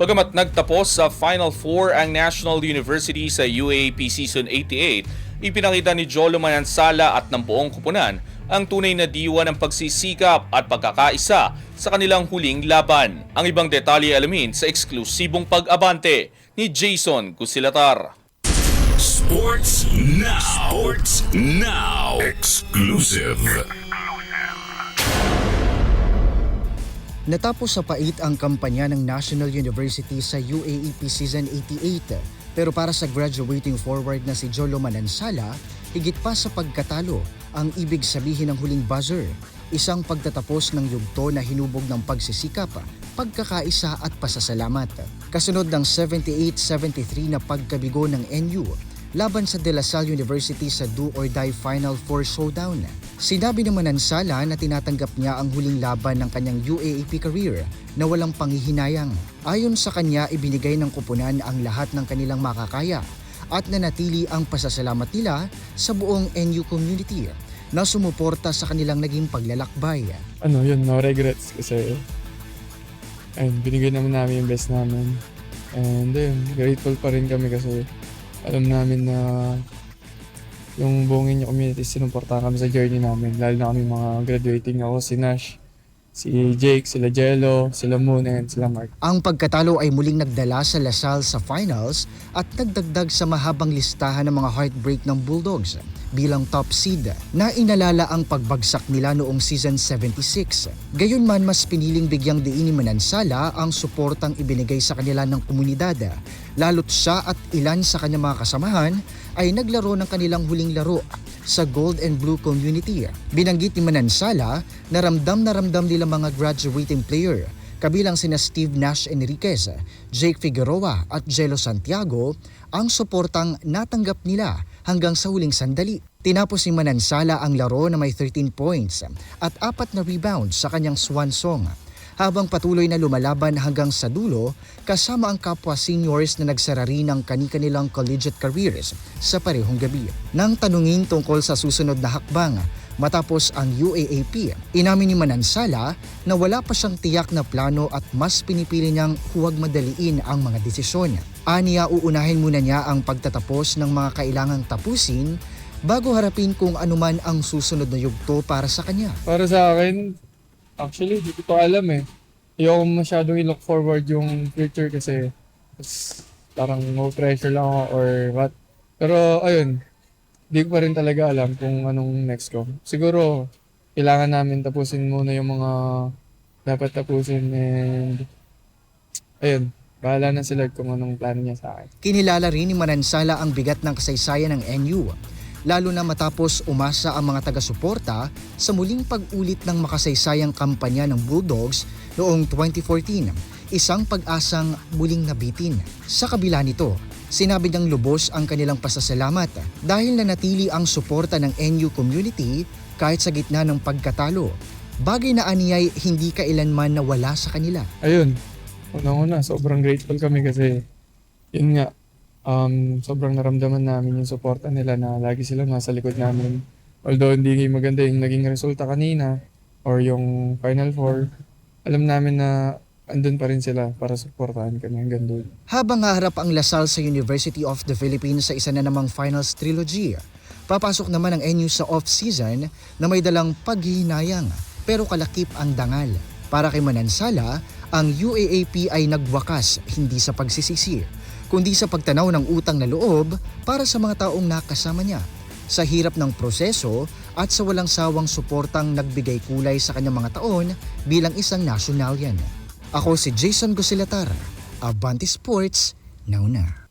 Bagamat nagtapos sa Final Four ang National University sa UAAP Season 88, ipinakita ni Jolo Manansala at ng buong kupunan ang tunay na diwa ng pagsisikap at pagkakaisa sa kanilang huling laban. Ang ibang detalye alamin sa eksklusibong pag-abante ni Jason Gusilatar. Sports Now. Sports Now. Exclusive. Natapos sa pait ang kampanya ng National University sa UAEP Season 88 pero para sa graduating forward na si Jolo Manansala, higit pa sa pagkatalo ang ibig sabihin ng huling buzzer, isang pagtatapos ng yugto na hinubog ng pagsisikap, pagkakaisa at pasasalamat. Kasunod ng 78-73 na pagkabigo ng NU laban sa De La Salle University sa Do or Die Final Four Showdown. Sinabi naman ng Sala na tinatanggap niya ang huling laban ng kanyang UAAP career na walang panghihinayang. Ayon sa kanya, ibinigay ng kupunan ang lahat ng kanilang makakaya at nanatili ang pasasalamat nila sa buong NU community na sumuporta sa kanilang naging paglalakbay. ano yun, no regrets kasi ayun, binigay naman namin yung best namin. And ayun, grateful pa rin kami kasi alam namin na yung buong inyo community sinuportahan kami sa journey namin. Lalo na kami mga graduating ako, si Nash, si Jake, sila Jello, sila Moon, and sila Mark. Ang pagkatalo ay muling nagdala sa Lasal sa finals at nagdagdag sa mahabang listahan ng mga heartbreak ng Bulldogs bilang top seed na inalala ang pagbagsak nila noong season 76. Gayunman mas piniling bigyang diin ni Manansala ang suportang ibinigay sa kanila ng komunidad lalo't siya at ilan sa kanyang mga kasamahan ay naglaro ng kanilang huling laro sa Gold and Blue community. Binanggit ni Manansala na ramdam na ramdam nila mga graduating player kabilang sina Steve Nash Enriquez, Jake Figueroa at Jello Santiago ang suportang natanggap nila hanggang sa huling sandali. Tinapos ni Manansala ang laro na may 13 points at apat na rebounds sa kanyang swan song habang patuloy na lumalaban hanggang sa dulo kasama ang kapwa seniors na nagsara rin ng kani-kanilang collegiate careers sa parehong gabi. Nang tanungin tungkol sa susunod na hakbang matapos ang UAAP, inamin ni Manansala na wala pa siyang tiyak na plano at mas pinipili niyang huwag madaliin ang mga desisyon. Aniya uunahin muna niya ang pagtatapos ng mga kailangang tapusin bago harapin kung anuman ang susunod na yugto para sa kanya. Para sa akin, actually, hindi ko alam eh. Ayoko masyadong i-look forward yung future kasi parang no pressure lang ako or what. Pero ayun, hindi ko pa rin talaga alam kung anong next ko. Siguro, kailangan namin tapusin muna yung mga dapat tapusin and ayun, bahala na sila kung anong plano niya sa akin. Kinilala rin ni Manansala ang bigat ng kasaysayan ng NU, lalo na matapos umasa ang mga taga-suporta sa muling pag-ulit ng makasaysayang kampanya ng Bulldogs noong 2014, isang pag-asang muling nabitin. Sa kabila nito, sinabi niyang lubos ang kanilang pasasalamat dahil nanatili ang suporta ng NU community kahit sa gitna ng pagkatalo. Bagay na aniyay hindi kailanman nawala sa kanila. ayun, unang-una, sobrang grateful kami kasi yun nga, um, sobrang naramdaman namin yung suporta nila na lagi sila nasa likod namin. Although hindi maganda yung naging resulta kanina or yung Final Four, alam namin na andun pa rin sila para suportahan kami hanggang doon. Habang haharap ang Lasal sa University of the Philippines sa isa na namang finals trilogy, papasok naman ang NU sa off-season na may dalang paghihinayang pero kalakip ang dangal. Para kay Manansala, ang UAAP ay nagwakas hindi sa pagsisisi, kundi sa pagtanaw ng utang na loob para sa mga taong nakasama niya sa hirap ng proseso at sa walang sawang suportang nagbigay kulay sa kanyang mga taon bilang isang nasyonalyan. Ako si Jason Gosilatar, Avanti Sports, now na.